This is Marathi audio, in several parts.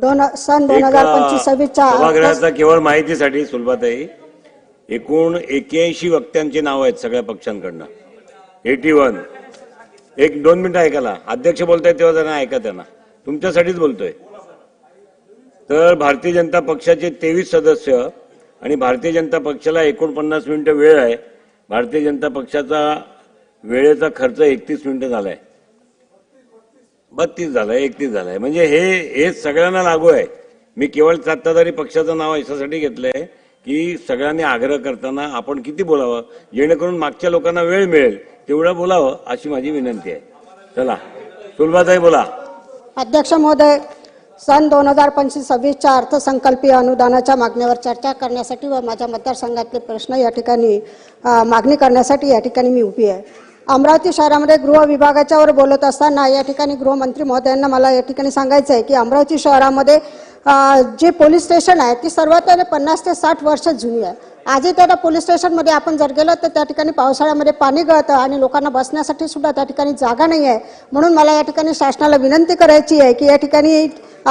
दोन सन दोन हजार पंचवीस सव्वीसच्या केवळ माहितीसाठी सुलभाताई एकूण एक्याऐंशी वक्त्यांची नाव आहेत सगळ्या पक्षांकडनं. Eighty one. एक दोन मिनिटं ऐकायला अध्यक्ष बोलतायत तेव्हा त्यांना ऐका त्यांना. तुमच्यासाठीच बोलतोय. तर भारतीय जनता पक्षाचे तेवीस सदस्य आणि भारतीय जनता पक्षाला एकोणपन्नास मिनिटं वेळ आहे. भारतीय जनता पक्षाचा वेळेचा खर्च एकतीस मिनिटं झालाय. बत्तीस झालाय एकतीस झालाय म्हणजे हे हे सगळ्यांना लागू आहे. मी केवळ सत्ताधारी पक्षाचं नाव याच्यासाठी घेतलंय की सगळ्यांनी आग्रह करताना आपण किती बोलावं जेणेकरून मागच्या लोकांना वेळ मिळेल तेवढं बोलावं अशी माझी विनंती आहे. चला तुलबाताई बोला. अध्यक्ष महोदय सन दोन हजार पंचवीस सव्वीसच्या अर्थसंकल्पीय अनुदानाच्या मागणीवर चर्चा करण्यासाठी व माझ्या मतदारसंघातले प्रश्न या ठिकाणी मागणी करण्यासाठी या ठिकाणी मी उभी आहे. अमरावती शहरामध्ये गृह विभागाच्यावर बोलत असताना या ठिकाणी गृहमंत्री महोदयांना मला या ठिकाणी सांगायचं आहे की अमरावती शहरामध्ये जे पोलीस स्टेशन आहे ती सर्वात पन्नास ते साठ वर्ष जुनी आहे. आजही त्या पोलीस स्टेशनमध्ये आपण जर गेलो तर त्या ठिकाणी पावसाळ्यामध्ये पाणी गळतं आणि लोकांना बसण्यासाठी सुद्धा त्या ठिकाणी जागा नाही आहे. म्हणून मला या ठिकाणी शासनाला विनंती करायची आहे की या ठिकाणी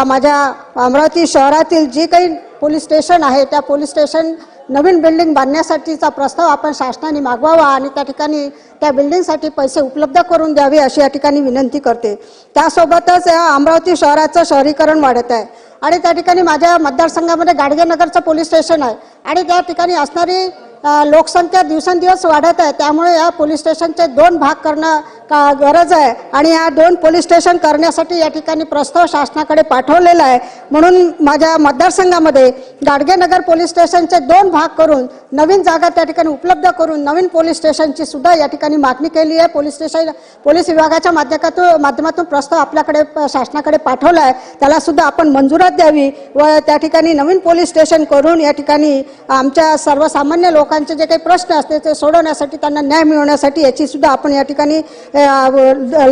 माझ्या अमरावती शहरातील जे काही पोलीस स्टेशन आहे त्या पोलीस स्टेशन नवीन बिल्डिंग बांधण्यासाठीचा प्रस्ताव आपण शासनाने मागवावा आणि त्या ठिकाणी त्या बिल्डिंगसाठी पैसे उपलब्ध करून द्यावे अशी या ठिकाणी विनंती करते. त्यासोबतच या अमरावती शहराचं शहरीकरण वाढत आहे. आणि त्या ठिकाणी माझ्या मतदारसंघामध्ये गाडगेनगरचं पोलीस स्टेशन आहे. आणि त्या ठिकाणी असणारी लोकसंख्या दिवसेंदिवस वाढत आहे. त्यामुळे या पोलीस स्टेशनचे दोन भाग करणं का गरज आहे आणि या दोन पोलीस स्टेशन करण्यासाठी या ठिकाणी प्रस्ताव शासनाकडे पाठवलेला आहे. म्हणून माझ्या मतदारसंघामध्ये गाडगेनगर पोलीस स्टेशनचे दोन भाग करून नवीन जागा त्या ठिकाणी उपलब्ध करून नवीन पोलीस स्टेशनची सुद्धा या ठिकाणी मागणी केली आहे. पोलीस स्टेशन पोलीस विभागाच्या माध्यमातून माध्यमातून प्रस्ताव आपल्याकडे शासनाकडे पाठवला आहे. त्याला सुद्धा आपण मंजुरात द्यावी व त्या ठिकाणी नवीन पोलीस स्टेशन करून या ठिकाणी आमच्या सर्वसामान्य लोक लोकांचे जे काही प्रश्न असते ते सोडवण्यासाठी त्यांना न्याय मिळवण्यासाठी याची सुद्धा आपण या ठिकाणी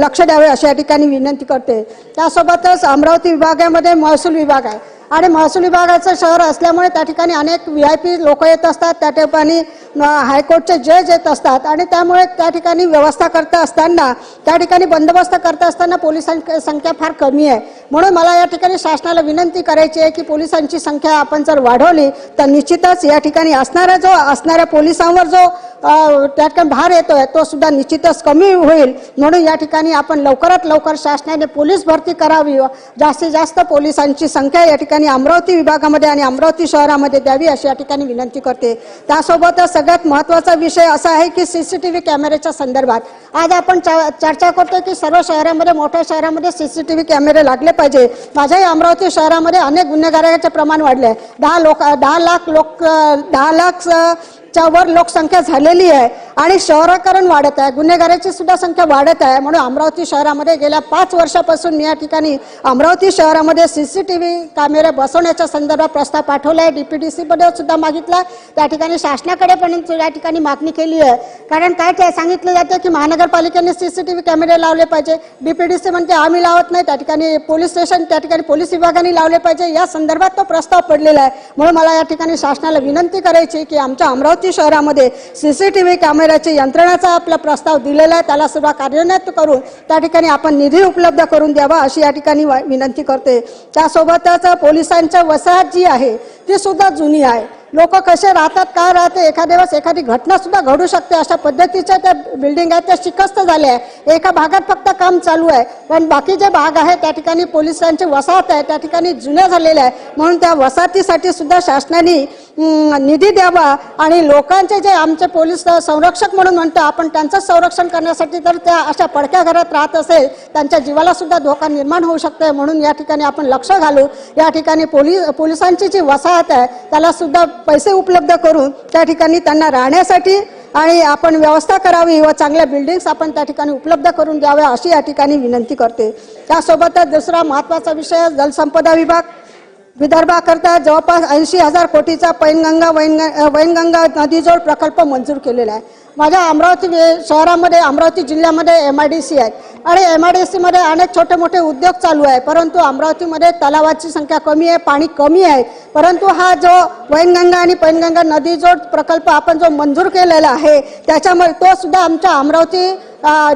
लक्ष द्यावे अशी या ठिकाणी विनंती करते. त्यासोबतच अमरावती विभागामध्ये महसूल विभाग आहे. आणि महसूल विभागाचं शहर असल्यामुळे त्या ठिकाणी अनेक व्ही आय पी लोक येत असतात. त्या ठिकाणी हायकोर्टचे जज येत असतात. आणि त्यामुळे त्या ठिकाणी व्यवस्था करता असताना त्या ठिकाणी बंदोबस्त करता असताना पोलिसांची संख्या फार कमी आहे. म्हणून मला या ठिकाणी शासनाला विनंती करायची आहे की पोलिसांची संख्या आपण जर वाढवली तर निश्चितच या ठिकाणी असणारा जो असणाऱ्या पोलिसांवर जो त्या ठिकाणी भार येतोय तो सुद्धा निश्चितच कमी होईल. म्हणून या ठिकाणी आपण लवकरात लवकर शासनाने पोलीस भरती करावी. जास्तीत जास्त पोलिसांची संख्या या ठिकाणी अमरावती विभागामध्ये आणि अमरावती शहरामध्ये द्यावी अशी या ठिकाणी विनंती करते. त्यासोबतच सगळ्यात महत्त्वाचा विषय असा आहे की सी सी टी व्ही कॅमेऱ्याच्या संदर्भात. आज आपण चर्चा करतो की सर्व शहरामध्ये मोठ्या शहरामध्ये सी सी टी व्ही कॅमेरे लागले पाहिजे. माझ्याही अमरावती शहरामध्ये अनेक गुन्हेगाराचे प्रमाण वाढले आहे. दहा लोक दहा लाख लोक दहा लाख च्या वर लोकसंख्या झालेली आहे आणि शहराकरण वाढत आहे. गुन्हेगाराची सुद्धा संख्या वाढत आहे. म्हणून अमरावती शहरामध्ये गेल्या पाच वर्षापासून मी या ठिकाणी अमरावती शहरामध्ये सी सी टी व्ही कॅमेरे बसवण्याच्या संदर्भात प्रस्ताव पाठवला आहे डी पी डी सीमध्ये सुद्धा मागितला त्या ठिकाणी शासनाकडे पण या ठिकाणी मागणी केली आहे. कारण काय काय सांगितलं जातं की महानगरपालिकेने सी सी टी व्ही कॅमेरे लावले पाहिजे. बी पी डी सी म्हणते आम्ही लावत नाही. त्या ठिकाणी पोलीस स्टेशन त्या ठिकाणी पोलीस विभागाने लावले पाहिजे. या संदर्भात तो प्रस्ताव पडलेला आहे. म्हणून मला या ठिकाणी शासनाला विनंती करायची की आमच्या अमरावती शहरामध्ये सी सी टी व्ही कॅमेरे कॅमेऱ्याची यंत्रणाचा आपला प्रस्ताव दिलेला आहे त्याला सुद्धा कार्यान्वित करून त्या ठिकाणी आपण निधी उपलब्ध करून द्यावा अशी या ठिकाणी विनंती करते. त्यासोबतच पोलिसांच्या वसाहत जी आहे ती सुद्धा जुनी आहे. लोक कसे राहतात काय राहते एखाद्या वेळेस एखादी घटना सुद्धा घडू शकते. अशा पद्धतीच्या त्या बिल्डिंग आहेत त्या शिकस्त झाल्या आहे. एका भागात फक्त काम चालू आहे पण बाकी जे भाग आहे त्या ठिकाणी पोलिसांची वसाहत आहे त्या ठिकाणी जुन्या झालेल्या आहे. म्हणून त्या वसाहतीसाठी सुद्धा शासनाने निधी द्यावा आणि लोकांचे जे आमचे पोलीस संरक्षक म्हणून म्हणतो आपण त्यांचं संरक्षण करण्यासाठी तर त्या अशा पडक्या घरात राहत असेल त्यांच्या जीवाला सुद्धा धोका निर्माण होऊ शकते म्हणून या ठिकाणी आपण लक्ष घालू. या ठिकाणी पोलीस पोलिसांची जी वसाहत आहे त्याला सुद्धा पैसे उपलब्ध करून त्या ठिकाणी त्यांना राहण्यासाठी आणि आपण व्यवस्था करावी व चांगल्या बिल्डिंग्स आपण त्या ठिकाणी उपलब्ध करून द्याव्या अशी या ठिकाणी विनंती करते. त्यासोबतच दुसरा महत्त्वाचा विषय जलसंपदा विभाग. विदर्भाकरता जवळपास ऐंशी हजार कोटीचा पैनगंगा वैन वैनगंगा नदीजोड प्रकल्प मंजूर केलेला आहे. माझ्या अमरावती शहरामध्ये अमरावती जिल्ह्यामध्ये एम आय डी सी आहे. आणि एम आय डी सीमध्ये अनेक छोटे मोठे उद्योग चालू आहे परंतु अमरावतीमध्ये तलावाची संख्या कमी आहे पाणी कमी आहे. परंतु हा जो वैनगंगा आणि पैनगंगा नदी जो प्रकल्प आपण जो मंजूर केलेला आहे त्याच्यामध्ये तो सुद्धा आमच्या अमरावती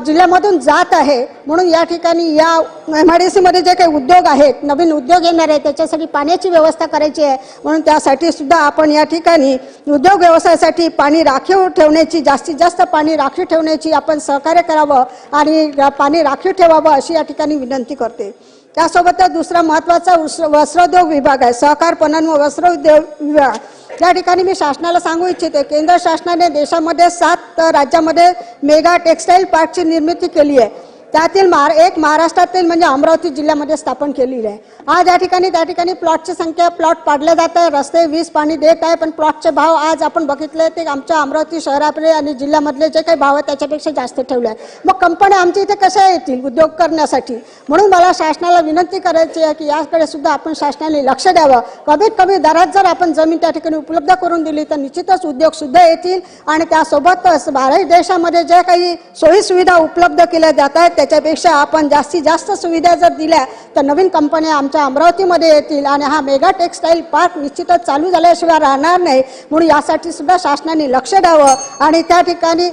जिल्ह्यामधून जात आहे. म्हणून या ठिकाणी या एम आय डी सीमध्ये जे काही उद्योग आहेत नवीन उद्योग येणार आहे त्याच्यासाठी पाण्याची व्यवस्था करायची आहे. म्हणून त्यासाठी सुद्धा आपण या ठिकाणी उद्योग व्यवसायासाठी पाणी राखीव ठेवण्याची जास्तीत जास्त पाणी राखीव ठेवण्याची आपण सहकार्य करावं आणि पाणी राखीव ठेवावं अशी या ठिकाणी विनंती करते. त्यासोबतच दुसरा महत्त्वाचा वस्त्रोद्योग विभाग आहे. सहकार पणन व वस्त्रोद्योग विभाग या ठिकाणी मी शासनाला सांगू इच्छिते केंद्र शासनाने देशामध्ये सात राज्यामध्ये मेगा टेक्सटाईल पार्कची निर्मिती केली आहे. त्यातील महार एक महाराष्ट्रातील म्हणजे अमरावती जिल्ह्यामध्ये स्थापन केलेली आहे. आज या ठिकाणी त्या ठिकाणी प्लॉटची संख्या प्लॉट पाडले जात आहे रस्ते वीज पाणी देत आहे पण प्लॉटचे भाव आज आपण बघितले ते आमच्या अमरावती शहरातले आणि जिल्ह्यामधले जे काही भाव आहेत त्याच्यापेक्षा जास्त ठेवले आहे मग कंपन्या आमच्या इथे कशा येतील उद्योग करण्यासाठी? म्हणून मला शासनाला विनंती करायची आहे की याकडे सुद्धा आपण शासनाने लक्ष द्यावं. कमीत कमी दरात जर आपण जमीन त्या ठिकाणी उपलब्ध करून दिली तर निश्चितच उद्योग सुद्धा येतील आणि त्यासोबतच भारत देशामध्ये ज्या काही सोयीसुविधा उपलब्ध केल्या जात आहेत त्याच्यापेक्षा आपण जास्तीत जास्त सुविधा जर दिल्या तर नवीन कंपन्या आमच्या अमरावतीमध्ये येतील आणि हा मेगा टेक्सटाईल पार्क निश्चितच चालू झाल्याशिवाय राहणार नाही. म्हणून यासाठी सुद्धा शासनाने लक्ष द्यावं आणि त्या ठिकाणी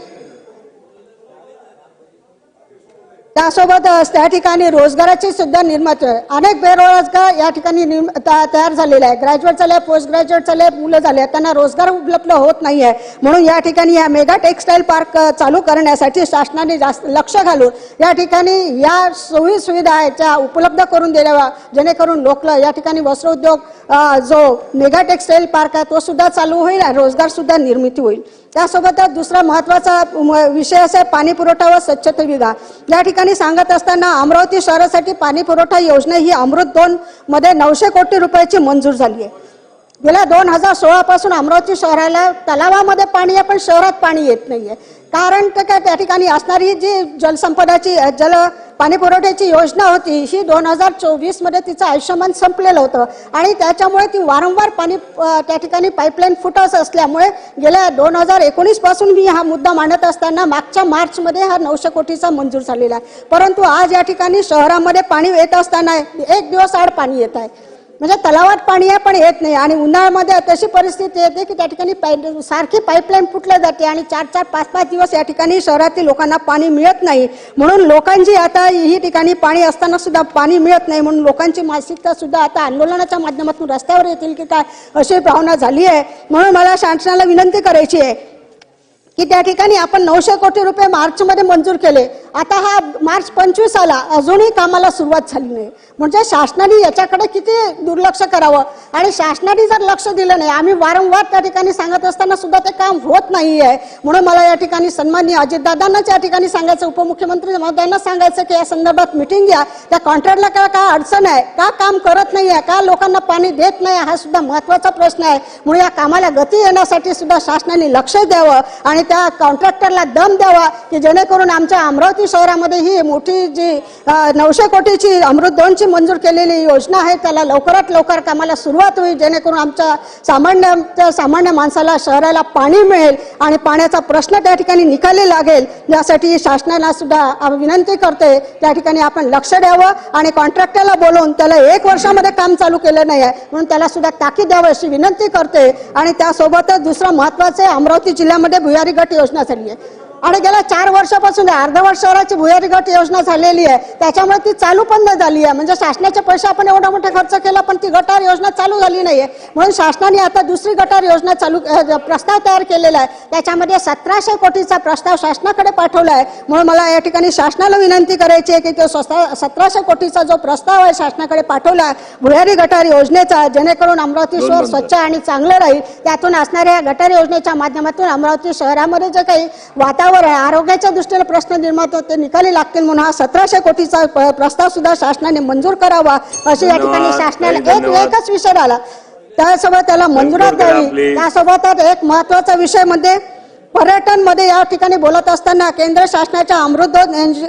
त्यासोबतच त्या ठिकाणी रोजगाराची सुद्धा निर्मिती आहे. अनेक बेरोजगार या ठिकाणी तयार झालेले आहे ग्रॅज्युएट झाले पोस्ट ग्रॅज्युएट झाले मुलं झाले त्यांना रोजगार उपलब्ध होत नाही आहे. म्हणून या ठिकाणी या मेगा टेक्सटाईल पार्क चालू करण्यासाठी शासनाने जास्त लक्ष घालून या ठिकाणी या सोयी सुविधा आहेत त्या उपलब्ध करून दिल्या जेणेकरून लोकला या ठिकाणी वस्त्रोद्योग जो मेगा टेक्सटाईल पार्क आहे तो सुद्धा चालू होईल आणि रोजगार सुद्धा निर्मिती होईल. त्यासोबतच दुसरा महत्त्वाचा विषय असा आहे पाणी पुरवठा व स्वच्छता विभाग. या ठिकाणी सांगत असताना अमरावती शहरासाठी पाणी पुरवठा योजना ही अमृत दोन मध्ये नऊशे कोटी रुपयाची मंजूर झाली आहे. गेल्या दोन हजार सोळा पासून अमरावती शहराला तलावामध्ये पाणी आहे पण शहरात पाणी येत नाही आहे कारण ते काय त्या ठिकाणी असणारी जी जलसंपदाची जल पाणी पुरवठ्याची योजना होती ही दोन हजार चोवीसमध्ये तिचं आयुष्यमान संपलेलं होतं. आणि त्याच्यामुळे ती वारंवार पाणी त्या ठिकाणी पाईपलाईन फुटत असल्यामुळे गेल्या दोन हजार एकोणीसपासून मी हा मुद्दा मांडत असताना मागच्या मार्चमध्ये हा नऊशे कोटीचा मंजूर झालेला आहे. परंतु आज या ठिकाणी शहरामध्ये पाणी येत असताना एक दिवस आड पाणी येत आहे. म्हणजे तलावात पाणी आहे पण येत नाही. आणि उन्हाळ्यामध्ये तशी परिस्थिती येते की त्या ठिकाणी पाईप सारखी पाईपलाईन फुटल्या जाते आणि चार चार पाच पाच दिवस या ठिकाणी शहरातील लोकांना पाणी मिळत नाही. म्हणून लोकांची आता ही ठिकाणी पाणी असताना सुद्धा पाणी मिळत नाही. म्हणून लोकांची मानसिकता सुद्धा आता आंदोलनाच्या माध्यमातून रस्त्यावर येतील की काय अशी भावना झाली आहे. म्हणून मला शासनाला विनंती करायची आहे की त्या ठिकाणी आपण नऊशे कोटी रुपये मार्चमध्ये मंजूर केले. आता हा मार्च पंचवीस आला अजूनही कामाला सुरुवात झाली नाही. म्हणजे शासनाने याच्याकडे किती दुर्लक्ष करावं? आणि शासनाने जर लक्ष दिलं नाही आम्ही वारंवार त्या ठिकाणी सांगत असताना सुद्धा ते काम होत नाही आहे म्हणून मला या ठिकाणी सन्माननीय अजितदादांनाच या ठिकाणी सांगायचं उपमुख्यमंत्री महोदयांना सांगायचं की या संदर्भात मिटिंग घ्या. त्या कॉन्ट्रॅक्टला काय काय अडचण आहे? का काम करत नाही आहे का लोकांना पाणी देत नाही? हा सुद्धा महत्त्वाचा प्रश्न आहे. म्हणून या कामाला गती येण्यासाठी सुद्धा शासनाने लक्ष द्यावं आणि त्या कॉन्ट्रॅक्टरला दम द्यावा की जेणेकरून आमच्या अमरावती शहरामध्ये ही मोठी जी नऊशे कोटीची अमृत दोनची मंजूर केलेली योजना आहे त्याला लवकरात लवकर कामाला सुरुवात होईल जेणेकरून आमच्या सामान्य त्या सामान्य माणसाला शहराला पाणी मिळेल आणि पाण्याचा प्रश्न त्या ठिकाणी निकाली लागेल. यासाठी शासनाला सुद्धा विनंती करते त्या ठिकाणी आपण लक्ष द्यावं आणि कॉन्ट्रॅक्टरला बोलवून त्याला एक वर्षामध्ये काम चालू केलं नाही आहे म्हणून त्याला सुद्धा ताकीद द्यावं अशी विनंती करते आणि त्यासोबतच दुसरं महत्वाचं आहे अमरावती जिल्ह्यामध्ये भुयारी गट योजना झाली आहे. आणि गेल्या चार वर्षापासून अर्धवट शहराची भुयारी गट योजना झालेली आहे. त्याच्यामुळे ती चालू पण नाही झाली आहे. म्हणजे शासनाचे पैसे आपण एवढा मोठा खर्च केला पण ती गटार योजना चालू झाली नाहीये. म्हणून शासनाने आता दुसरी गटार योजना चालू प्रस्ताव तयार केलेला आहे. त्याच्यामध्ये सतराशे कोटीचा प्रस्ताव शासनाकडे पाठवला आहे. म्हणून मला या ठिकाणी शासनाला विनंती करायची आहे की तो सतराशे कोटीचा जो प्रस्ताव आहे शासनाकडे पाठवला आहे भुयारी गटार योजनेचा जेणेकरून अमरावती शहर स्वच्छ आणि चांगलं राहील. त्यातून असणाऱ्या गटार योजनेच्या माध्यमातून अमरावती शहरामध्ये जे काही वातावरण आहे आरोग्याच्या दृष्टीने प्रश्न निर्माण होते ते निकाली लागतील म्हणून हा सतराशे कोटीचा प्रस्ताव सुद्धा शासनाने मंजूर करावा अशी या ठिकाणी ताई, एक. एकच विषय राहिला त्यासोबत त्याला मंजुरात द्यावी. त्यासोबतच एक महत्त्वाचा विषयमध्ये पर्यटनमध्ये या ठिकाणी बोलत असताना केंद्र शासनाच्या अमृत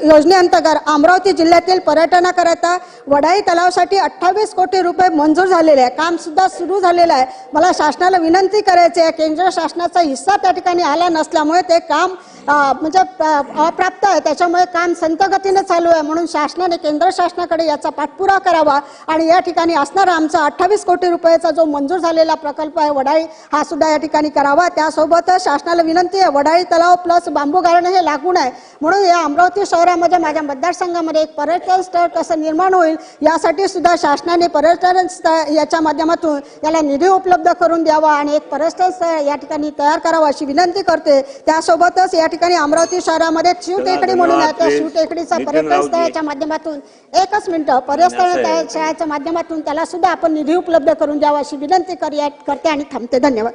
योजनेअंतर्गत अमरावती जिल्ह्यातील पर्यटनाकरता वडाई तलावासाठी अठ्ठावीस कोटी रुपये मंजूर झालेले आहे काम सुद्धा सुरू झालेलं आहे मला शासनाला विनंती करायची आहे केंद्र शासनाचा हिस्सा त्या ठिकाणी आला नसल्यामुळे ते काम म्हणजे अप्राप्त आहे. त्याच्यामुळे काम संतगतीने चालू आहे. म्हणून शासनाने केंद्र शासनाकडे याचा पाठपुरा करावा. आणि या ठिकाणी असणारा आमचा अठ्ठावीस कोटी रुपयाचा जो मंजूर झालेला प्रकल्प आहे वडाळी हा सुद्धा या ठिकाणी करावा. त्यासोबतच शासनाला विनंती आहे वडाळी तलाव प्लस बांबू गार्डन हे लागून आहे म्हणून या अमरावती शहरामध्ये माझ्या मतदारसंघामध्ये एक पर्यटन स्थळ कसं निर्माण होईल यासाठी सुद्धा शासनाने पर्यटन स्थळ याच्या माध्यमातून याला निधी उपलब्ध करून द्यावा. आणि एक पर्यटन स्थळ या ठिकाणी तयार करावं अशी विनंती करते. त्यासोबतच या ठिकाणी अमरावती शहरामध्ये शिवटेकडी म्हणून आहे त्या शिवटेकडीचा पर्यटन. स्थळाच्या माध्यमातून एकच मिनिटं पर्यटन. स्थळाच्या माध्यमातून त्याला सुद्धा आपण निधी उपलब्ध करून द्यावा अशी विनंती कर- करते आणि थांबते धन्यवाद